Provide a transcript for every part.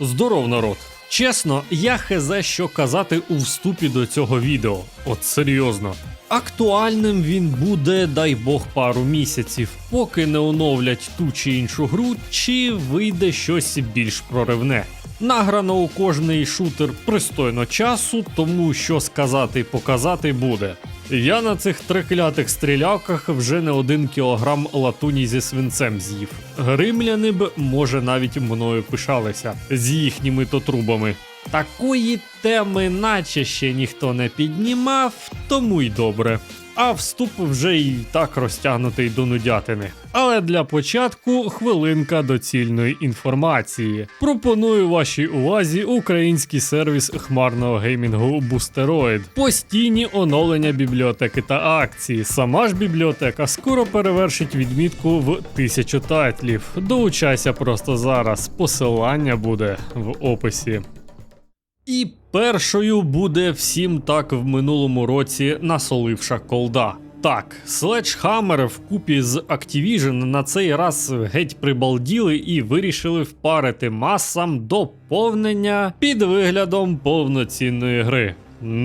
Здоров, народ! Чесно, я хезе що казати у вступі до цього відео. От серйозно. Актуальним він буде, дай Бог, пару місяців, поки не оновлять ту чи іншу гру, чи вийде щось більш проривне. Награно у кожний шутер пристойно часу, тому що сказати і показати буде. Я на цих триклятих стрілявках вже не один кілограм латуні зі свинцем з'їв. Римляни б, може, навіть мною пишалися з їхніми то трубами. Такої теми, наче ще ніхто не піднімав, тому й добре. А вступ вже й так розтягнутий до нудятини. Але для початку хвилинка доцільної інформації. Пропоную вашій увазі український сервіс хмарного геймінгу Boosteroid. Постійні оновлення бібліотеки та акції. Сама ж бібліотека скоро перевершить відмітку в тисячу тайтлів. Долучайся просто зараз. Посилання буде в описі. І першою буде всім так в минулому році насоливша колда. Так, Sledgehammer вкупі з Activision на цей раз геть прибалділи і вирішили впарити масам доповнення під виглядом повноцінної гри.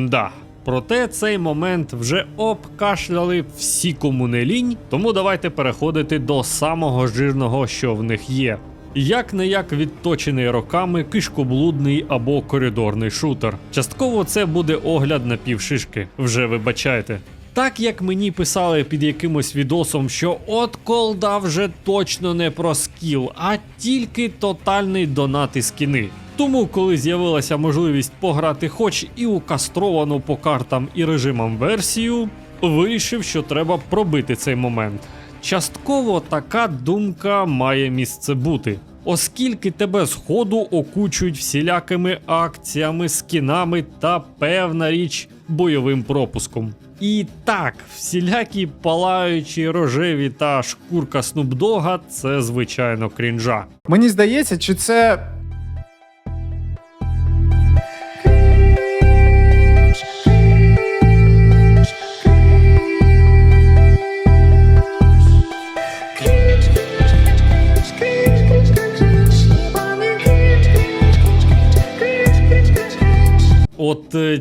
Да. Проте цей момент вже обкашляли всі кому не лінь, тому давайте переходити до самого жирного, що в них є. Як не як відточений роками кишкоблудний або коридорний шутер. Частково це буде огляд на півшишки, вже вибачайте. Так як мені писали під якимось відосом, що от колда вже точно не про скіл, а тільки тотальний донат і скіни. Тому, коли з'явилася можливість пограти хоч і у кастровану по картам і режимам версію, вирішив, що треба пробити цей момент. Частково така думка має місце бути. Оскільки тебе сходу окучують всілякими акціями, скінами та певна річ бойовим пропуском. І так, всілякі палаючі рожеві та шкурка Снупдога це звичайно крінжа. Мені здається, чи це.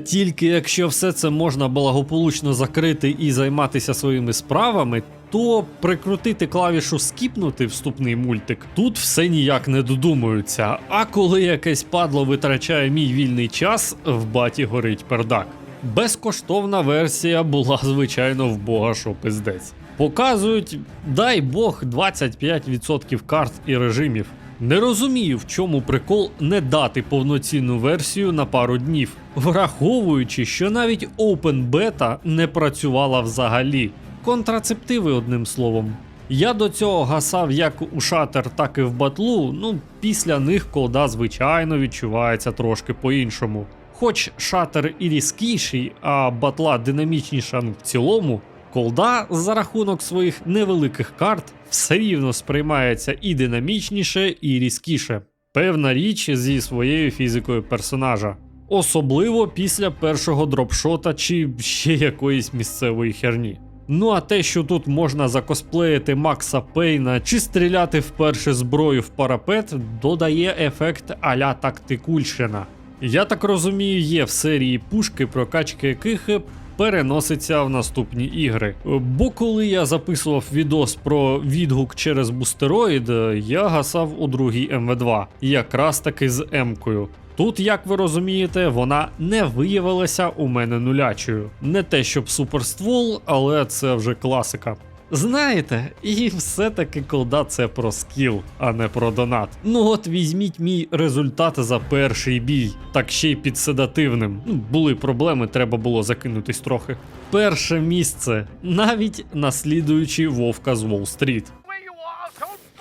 Тільки якщо все це можна благополучно закрити і займатися своїми справами, то прикрутити клавішу скіпнути вступний мультик тут все ніяк не додумуються. А коли якесь падло витрачає мій вільний час, в баті горить пердак. Безкоштовна версія була, звичайно, в бога що пиздець. Показують, дай Бог, 25% карт і режимів. Не розумію, в чому прикол не дати повноцінну версію на пару днів, враховуючи, що навіть Open Beta не працювала взагалі. Контрацептиви, одним словом. Я до цього гасав як у шатер, так і в батлу. Ну, після них колда, звичайно, відчувається трошки по-іншому. Хоч шатер і різкіший, а батла динамічніша в цілому, колда за рахунок своїх невеликих карт все рівно сприймається і динамічніше, і різкіше. Певна річ зі своєю фізикою персонажа. Особливо після першого дропшота чи ще якоїсь місцевої херні. Ну а те, що тут можна закосплеїти Макса Пейна чи стріляти вперше зброю в парапет, додає ефект аля тактикульщина. Я так розумію, є в серії пушки, прокачки яких переноситься в наступні ігри. Бо коли я записував відос про відгук через бустероїд, я гасав у другій МВ2, якраз таки з М-кою. Тут, як ви розумієте, вона не виявилася у мене нулячою. Не те, щоб суперствол, але це вже класика. Знаєте, і все-таки колда це про скіл, а не про донат. Ну от візьміть мій результат за перший бій, так ще й під седативним. Ну, були проблеми, треба було закинутись трохи. Перше місце, навіть наслідуючи вовка з Уолл-стріт.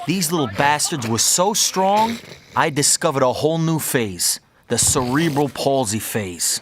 These little bastards were so strong, I discovered a whole new phase the cerebral palsy phase.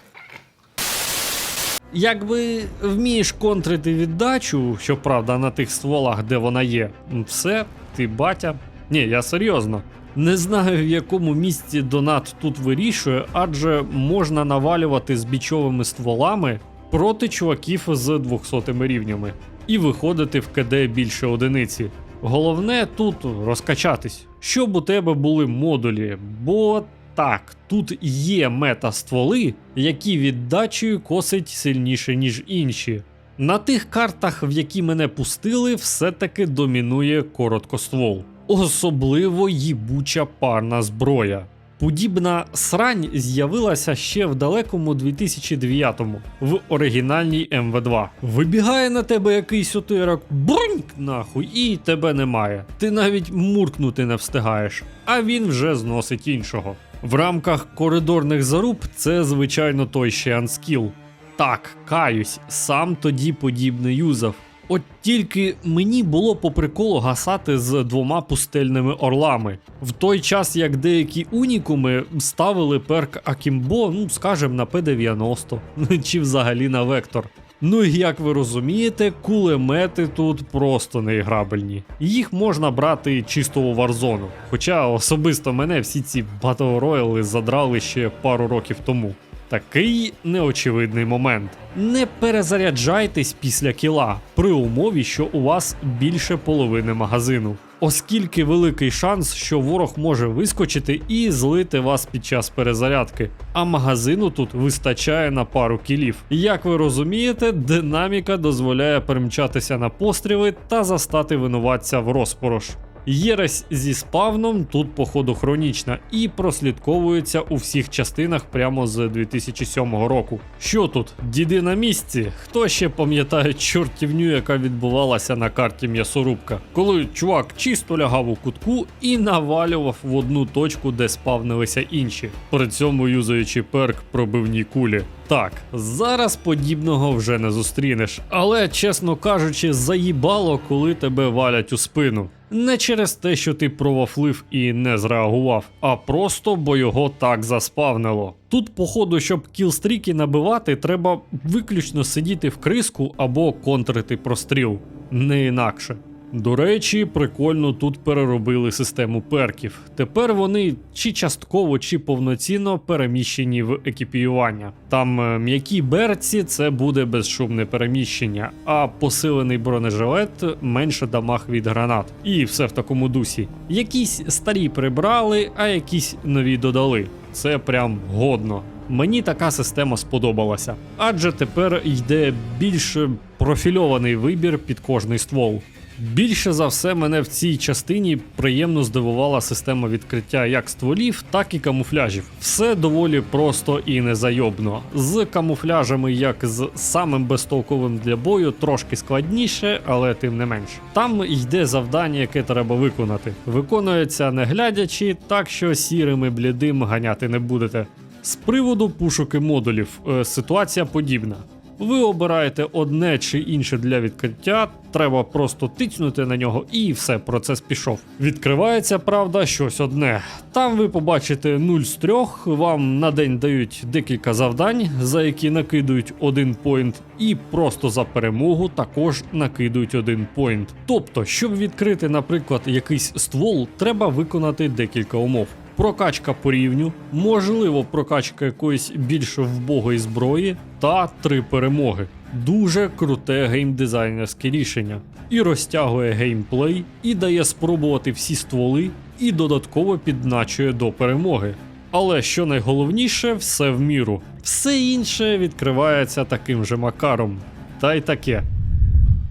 Якби вмієш контрити віддачу, щоправда, на тих стволах, де вона є, все, ти батя. Ні, я серйозно. Не знаю, в якому місці донат тут вирішує, адже можна навалювати з бічовими стволами проти чуваків з 200 рівнями і виходити в КД більше одиниці. Головне тут розкачатись, щоб у тебе були модулі, бо так, тут є мета-стволи, які віддачею косить сильніше, ніж інші. На тих картах, в які мене пустили, все-таки домінує короткоствол. Особливо їбуча парна зброя. Подібна срань з'явилася ще в далекому 2009-му в оригінальній МВ2. Вибігає на тебе якийсь отирок, бруньк нахуй, і тебе немає. Ти навіть муркнути не встигаєш, а він вже зносить іншого. В рамках коридорних заруб це звичайно той ще анскіл. Так, каюсь, сам тоді подібне юзав. От тільки мені було по приколу гасати з двома пустельними орлами. В той час як деякі унікуми ставили перк Акімбо, ну скажем, на П-90 чи взагалі на Вектор. Ну і як ви розумієте, кулемети тут просто неіграбельні. Їх можна брати чисто у варзону. Хоча особисто мене всі ці Royale задрали ще пару років тому. Такий неочевидний момент. Не перезаряджайтесь після кіла при умові, що у вас більше половини магазину. Оскільки великий шанс, що ворог може вискочити і злити вас під час перезарядки, а магазину тут вистачає на пару кілів. Як ви розумієте, динаміка дозволяє перемчатися на постріли та застати винуватця в розпорош. Єресь зі спавном тут, походу, хронічна і прослідковується у всіх частинах прямо з 2007 року. Що тут? Діди на місці? Хто ще пам'ятає чортівню, яка відбувалася на карті м'ясорубка, коли чувак чисто лягав у кутку і навалював в одну точку, де спавнилися інші, при цьому юзаючи перк пробивні кулі. Так, зараз подібного вже не зустрінеш, але чесно кажучи, заїбало, коли тебе валять у спину. Не через те, що ти провафлив і не зреагував, а просто бо його так заспавнило. Тут, походу, щоб кілстріки набивати, треба виключно сидіти в криску або контрити простріл, не інакше. До речі, прикольно тут переробили систему перків. Тепер вони чи частково, чи повноцінно переміщені в екіпіювання. Там е, м'які берці це буде безшумне переміщення, а посилений бронежилет менше дамаг від гранат. І все в такому дусі. Якісь старі прибрали, а якісь нові додали. Це прям годно. Мені така система сподобалася, адже тепер йде більш профільований вибір під кожний ствол. Більше за все мене в цій частині приємно здивувала система відкриття як стволів, так і камуфляжів. Все доволі просто і незайобно. З камуфляжами, як з самим безтолковим для бою, трошки складніше, але тим не менш. Там йде завдання, яке треба виконати. Виконується не глядячи, так що сірим і блідим ганяти не будете. З приводу пушуки модулів е, ситуація подібна. Ви обираєте одне чи інше для відкриття, треба просто тицнути на нього і все, процес пішов. Відкривається, правда, щось одне. Там ви побачите 0 з 3, вам на день дають декілька завдань, за які накидують один поінт, і просто за перемогу також накидують один поінт. Тобто, щоб відкрити, наприклад, якийсь ствол, треба виконати декілька умов прокачка по рівню, можливо, прокачка якоїсь більш вбогої зброї та три перемоги. Дуже круте геймдизайнерське рішення. І розтягує геймплей, і дає спробувати всі стволи, і додатково підначує до перемоги. Але що найголовніше, все в міру. Все інше відкривається таким же макаром. Та й таке.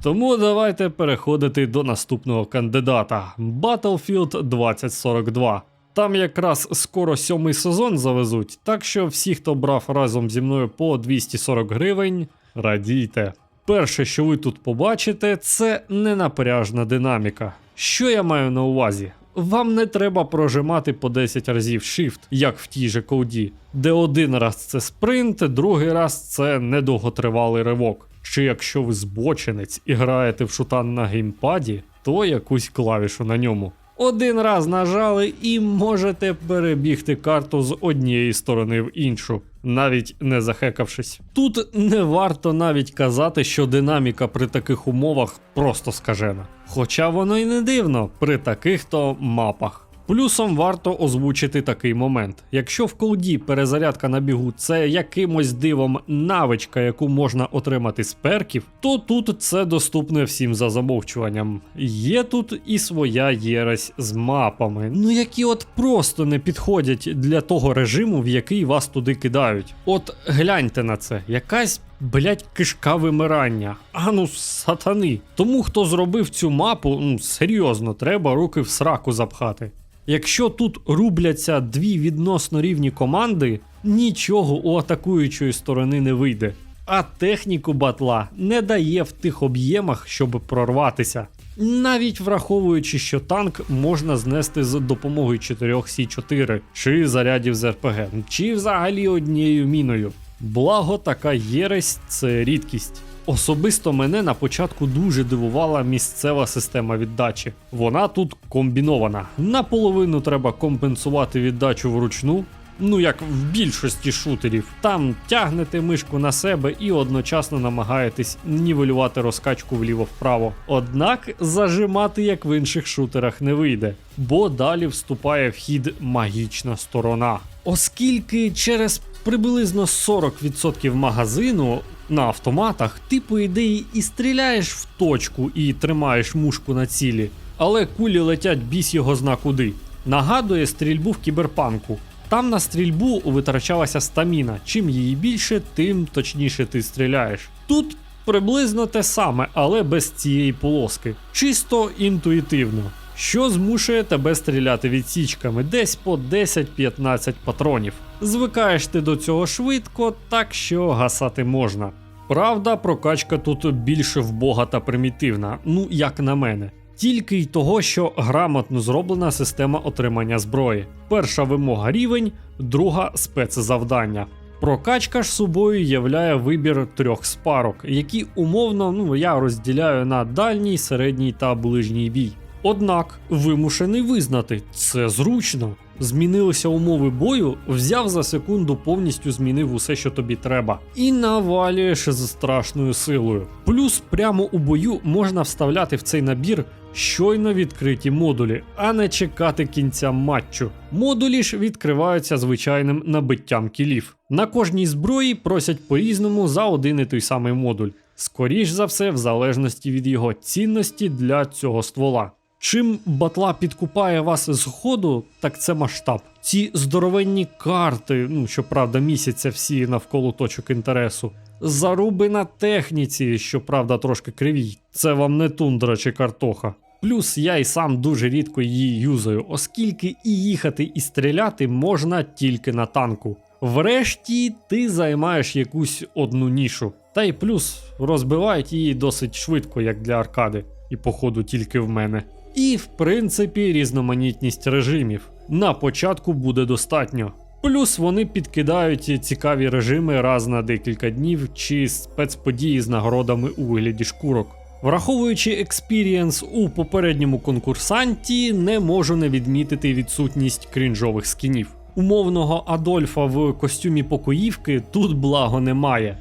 Тому давайте переходити до наступного кандидата Battlefield 2042. Там якраз скоро сьомий сезон завезуть, так що всі, хто брав разом зі мною по 240 гривень, радійте. Перше, що ви тут побачите, це ненапряжна динаміка. Що я маю на увазі? Вам не треба прожимати по 10 разів Shift, як в тій же коді, де один раз це спринт, другий раз це недовготривалий ривок. Чи якщо ви збочинець і граєте в шутан на геймпаді, то якусь клавішу на ньому. Один раз нажали і можете перебігти карту з однієї сторони в іншу, навіть не захекавшись. Тут не варто навіть казати, що динаміка при таких умовах просто скажена. Хоча воно й не дивно при таких то мапах. Плюсом варто озвучити такий момент: якщо в колді перезарядка на бігу це якимось дивом навичка, яку можна отримати з перків, то тут це доступне всім за замовчуванням. Є тут і своя єресь з мапами, ну які от просто не підходять для того режиму, в який вас туди кидають. От гляньте на це, якась. Блять, кишка вимирання. А ну сатани. Тому хто зробив цю мапу, ну серйозно, треба руки в сраку запхати. Якщо тут рубляться дві відносно рівні команди, нічого у атакуючої сторони не вийде. А техніку батла не дає в тих об'ємах, щоб прорватися. Навіть враховуючи, що танк можна знести з допомогою 4 Сі4 чи зарядів з РПГ, чи взагалі однією міною. Благо, така єресь це рідкість. Особисто мене на початку дуже дивувала місцева система віддачі. Вона тут комбінована. Наполовину треба компенсувати віддачу вручну. Ну, як в більшості шутерів, там тягнете мишку на себе і одночасно намагаєтесь нівелювати розкачку вліво-вправо. Однак зажимати, як в інших шутерах, не вийде, бо далі вступає в хід магічна сторона. Оскільки через приблизно 40% магазину на автоматах ти, по ідеї, і стріляєш в точку і тримаєш мушку на цілі, але кулі летять біс його зна куди. Нагадує стрільбу в кіберпанку. Там на стрільбу витрачалася стаміна. Чим її більше, тим точніше ти стріляєш. Тут приблизно те саме, але без цієї полоски. Чисто інтуїтивно. Що змушує тебе стріляти відсічками десь по 10-15 патронів. Звикаєш ти до цього швидко, так що гасати можна. Правда, прокачка тут більше вбога та примітивна, ну як на мене. Тільки й того, що грамотно зроблена система отримання зброї. Перша вимога рівень, друга спецзавдання. Прокачка ж собою являє вибір трьох спарок, які умовно ну, я розділяю на дальній, середній та ближній бій. Однак вимушений визнати, це зручно. Змінилися умови бою, взяв за секунду, повністю змінив усе, що тобі треба, і навалюєш з страшною силою. Плюс прямо у бою можна вставляти в цей набір щойно відкриті модулі, а не чекати кінця матчу. Модулі ж відкриваються звичайним набиттям кілів. На кожній зброї просять по-різному за один і той самий модуль. Скоріш за все, в залежності від його цінності для цього ствола. Чим батла підкупає вас з ходу, так це масштаб. Ці здоровенні карти, ну щоправда, місяця всі навколо точок інтересу. Заруби на техніці, щоправда, трошки криві. Це вам не тундра чи картоха. Плюс я й сам дуже рідко її юзаю, оскільки і їхати, і стріляти можна тільки на танку. Врешті ти займаєш якусь одну нішу. Та й плюс розбивають її досить швидко, як для аркади, і походу тільки в мене. І в принципі різноманітність режимів. На початку буде достатньо. Плюс вони підкидають цікаві режими раз на декілька днів чи спецподії з нагородами у вигляді шкурок. Враховуючи експірієнс у попередньому конкурсанті, не можу не відмітити відсутність крінжових скінів. Умовного Адольфа в костюмі покоївки тут благо немає.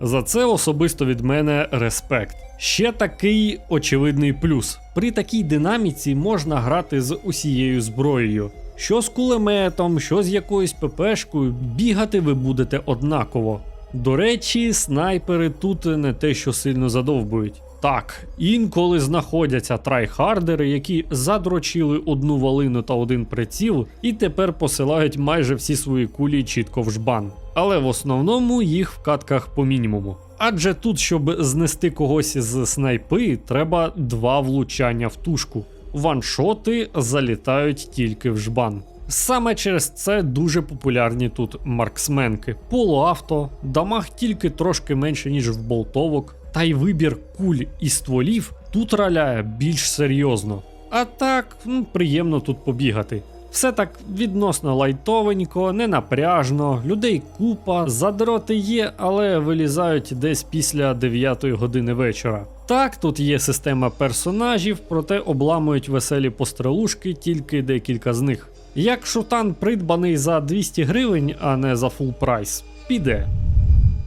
За це особисто від мене респект. Ще такий очевидний плюс: при такій динаміці можна грати з усією зброєю. Що з кулеметом, що з якоюсь ППшкою, бігати ви будете однаково. До речі, снайпери тут не те, що сильно задовбують. Так, інколи знаходяться трайхардери, які задрочили одну валину та один приціл, і тепер посилають майже всі свої кулі чітко в жбан. Але в основному їх в катках по мінімуму. Адже тут, щоб знести когось з снайпи, треба два влучання в тушку. Ваншоти залітають тільки в жбан. Саме через це дуже популярні тут марксменки. Полуавто, дамаг тільки трошки менше, ніж в болтовок, та й вибір куль і стволів тут раляє більш серйозно. А так, приємно тут побігати. Все так відносно лайтовенько, ненапряжно, людей купа, задроти є, але вилізають десь після 9 години вечора. Так, тут є система персонажів, проте обламують веселі пострелушки тільки декілька з них. Як шутан придбаний за 200 гривень, а не за фул прайс, піде.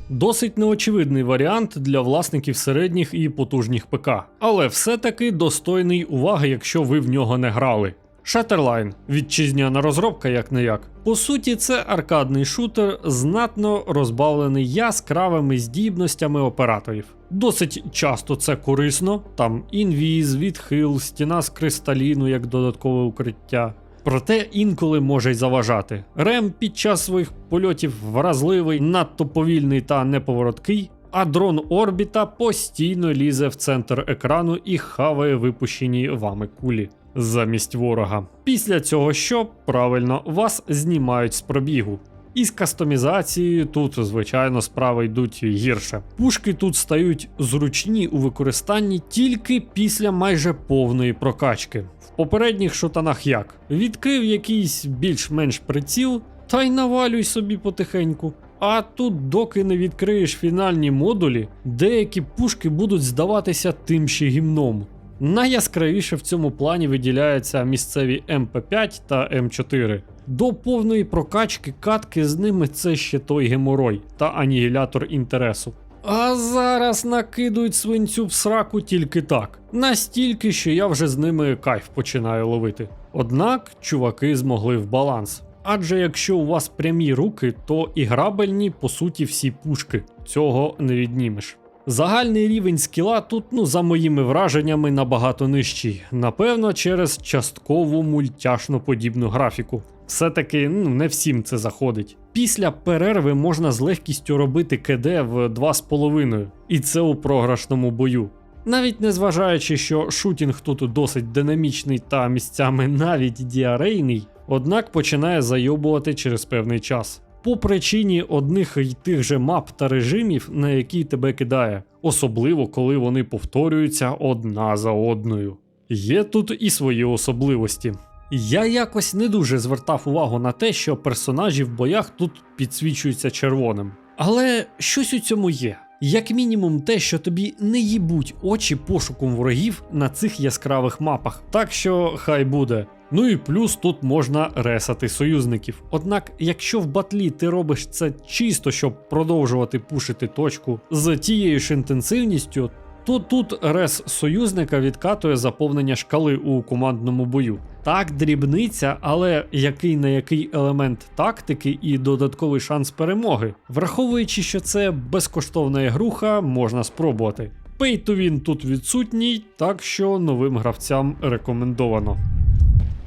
Досить неочевидний варіант для власників середніх і потужних ПК, але все-таки достойний уваги, якщо ви в нього не грали. Shatterline – вітчизняна розробка, як не як. По суті, це аркадний шутер, знатно розбавлений яскравими здібностями операторів. Досить часто це корисно, там інвіз, відхил, стіна з кристаліну як додаткове укриття. Проте інколи може й заважати. Рем під час своїх польотів вразливий, надто повільний та неповороткий, а дрон орбіта постійно лізе в центр екрану і хаває випущені вами кулі замість ворога. Після цього що правильно вас знімають з пробігу. Із кастомізацією тут, звичайно, справи йдуть гірше. Пушки тут стають зручні у використанні тільки після майже повної прокачки. В попередніх шутанах як? Відкрив якийсь більш-менш приціл, та й навалюй собі потихеньку. А тут, доки не відкриєш фінальні модулі, деякі пушки будуть здаватися тим ще гімном. Найяскравіше в цьому плані виділяються місцеві МП5 та М4. До повної прокачки катки з ними це ще той геморой та анігілятор інтересу. А зараз накидують свинцю в сраку тільки так. Настільки, що я вже з ними кайф починаю ловити. Однак чуваки змогли в баланс. Адже якщо у вас прямі руки, то і грабельні по суті всі пушки. Цього не віднімеш. Загальний рівень скіла тут, ну, за моїми враженнями, набагато нижчий. Напевно, через часткову мультяшно подібну графіку. Все-таки ну, не всім це заходить. Після перерви можна з легкістю робити КД в 2,5, і це у програшному бою. Навіть незважаючи, що шутінг тут досить динамічний та місцями навіть діарейний, однак починає зайобувати через певний час. По причині одних і тих же мап та режимів, на які тебе кидає, особливо коли вони повторюються одна за одною. Є тут і свої особливості. Я якось не дуже звертав увагу на те, що персонажі в боях тут підсвічуються червоним. Але щось у цьому є. Як мінімум, те, що тобі не їбуть очі пошуком ворогів на цих яскравих мапах. Так що хай буде. Ну і плюс тут можна ресати союзників. Однак, якщо в батлі ти робиш це чисто, щоб продовжувати пушити точку з тією ж інтенсивністю, то тут рес союзника відкатує заповнення шкали у командному бою. Так, дрібниця, але який на який елемент тактики і додатковий шанс перемоги. Враховуючи, що це безкоштовна ігруха, можна спробувати. Pay to тут відсутній, так що новим гравцям рекомендовано.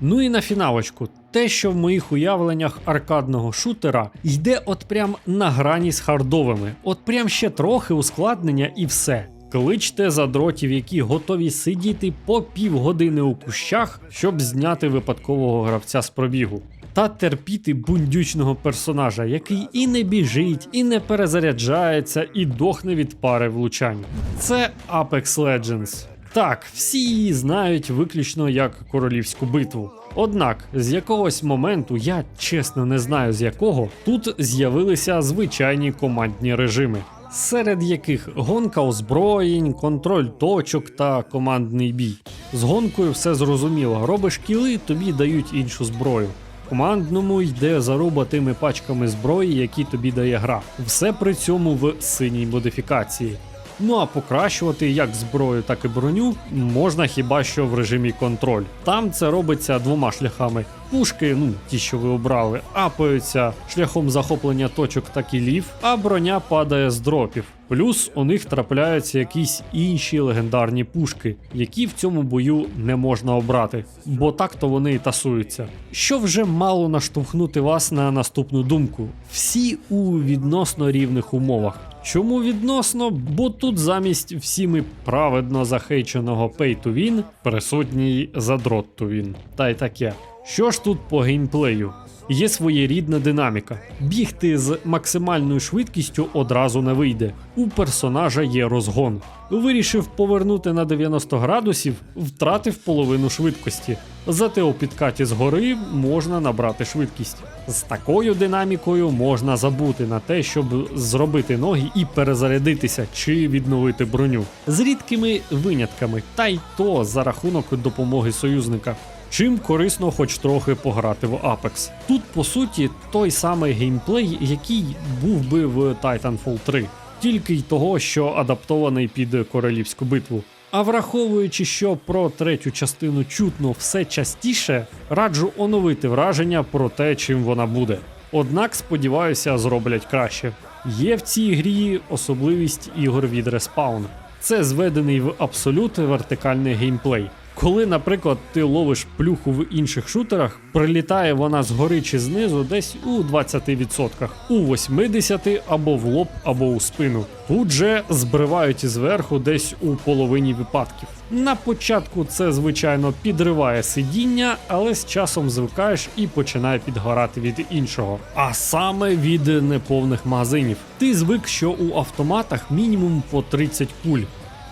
Ну і на фіналочку, те, що в моїх уявленнях аркадного шутера йде от прям на грані з хардовими, от прям ще трохи ускладнення і все. Кличте задротів, які готові сидіти по півгодини у кущах, щоб зняти випадкового гравця з пробігу. Та терпіти бундючного персонажа, який і не біжить, і не перезаряджається, і дохне від пари влучань. Це Apex Legends. Так, всі її знають виключно як королівську битву. Однак з якогось моменту, я чесно не знаю з якого, тут з'явилися звичайні командні режими, серед яких гонка озброєнь, контроль точок та командний бій. З гонкою все зрозуміло. Робиш кіли, тобі дають іншу зброю. Командному йде заруба тими пачками зброї, які тобі дає гра. Все при цьому в синій модифікації. Ну а покращувати як зброю, так і броню можна хіба що в режимі контроль. Там це робиться двома шляхами. Пушки, ну ті, що ви обрали, апаються шляхом захоплення точок та кілів, а броня падає з дропів. Плюс у них трапляються якісь інші легендарні пушки, які в цьому бою не можна обрати, бо так то вони і тасуються. Що вже мало наштовхнути вас на наступну думку: всі у відносно рівних умовах. Чому відносно? Бо тут замість всіми праведно захейченого pay to win присутній задрот to win. Та й таке. Що ж тут по геймплею? Є своєрідна динаміка. Бігти з максимальною швидкістю одразу не вийде. У персонажа є розгон. Вирішив повернути на 90 градусів, втратив половину швидкості. Зате у підкаті згори можна набрати швидкість. З такою динамікою можна забути на те, щоб зробити ноги і перезарядитися чи відновити броню. З рідкими винятками, та й то за рахунок допомоги союзника. Чим корисно хоч трохи пограти в Apex. Тут, по суті, той самий геймплей, який був би в Titanfall 3, тільки й того, що адаптований під королівську битву. А враховуючи, що про третю частину чутно все частіше, раджу оновити враження про те, чим вона буде. Однак, сподіваюся, зроблять краще. Є в цій грі особливість ігор від Respawn. Це зведений в абсолют вертикальний геймплей. Коли, наприклад, ти ловиш плюху в інших шутерах, прилітає вона згори чи знизу десь у 20%, у 80% або в лоб, або у спину. Тут же збривають зверху десь у половині випадків. На початку це, звичайно, підриває сидіння, але з часом звикаєш і починає підгорати від іншого. А саме від неповних магазинів. Ти звик, що у автоматах мінімум по 30 пуль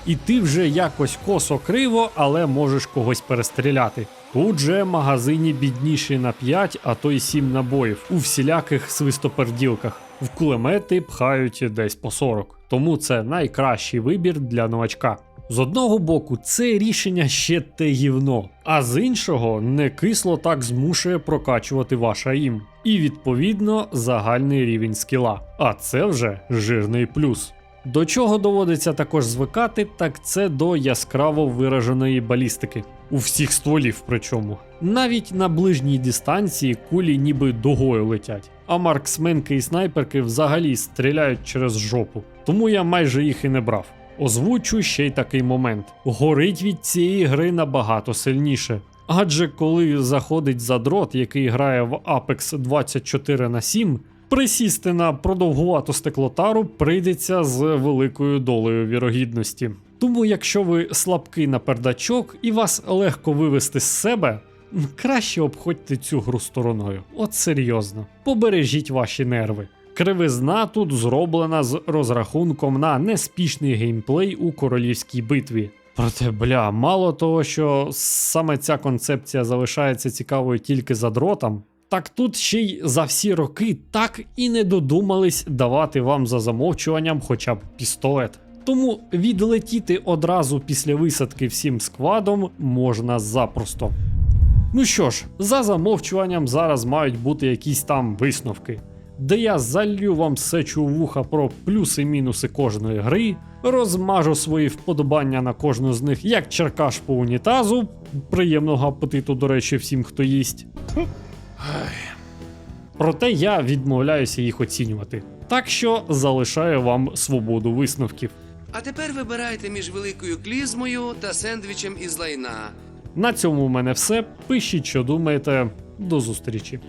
і ти вже якось косо криво, але можеш когось перестріляти. Тут же магазині бідніші на 5, а то й 7 набоїв у всіляких свистоперділках. В кулемети пхають десь по 40. Тому це найкращий вибір для новачка. З одного боку, це рішення ще те гівно, а з іншого не кисло так змушує прокачувати ваш АІМ. І відповідно загальний рівень скіла. А це вже жирний плюс. До чого доводиться також звикати, так це до яскраво вираженої балістики. У всіх стволів причому. Навіть на ближній дистанції кулі ніби дугою летять, а марксменки і снайперки взагалі стріляють через жопу. Тому я майже їх і не брав. Озвучу ще й такий момент: горить від цієї гри набагато сильніше. Адже коли заходить задрот, який грає в Apex 24 на 7, присісти на продовгувату стеклотару прийдеться з великою долею вірогідності. Тому, якщо ви слабкий на пердачок і вас легко вивести з себе, краще обходьте цю гру стороною. От серйозно, побережіть ваші нерви. Кривизна тут зроблена з розрахунком на неспішний геймплей у королівській битві. Проте, бля, мало того, що саме ця концепція залишається цікавою тільки за дротом, так тут ще й за всі роки так і не додумались давати вам за замовчуванням хоча б пістолет. Тому відлетіти одразу після висадки всім складом можна запросто. Ну що ж, за замовчуванням зараз мають бути якісь там висновки, де я залью вам сечу вуха про плюси-мінуси кожної гри, розмажу свої вподобання на кожну з них як черкаш по унітазу. Приємного апетиту, до речі, всім, хто їсть. Проте я відмовляюся їх оцінювати. Так що залишаю вам свободу висновків. А тепер вибирайте між великою клізмою та сендвічем із лайна. На цьому в мене все. Пишіть, що думаєте. До зустрічі.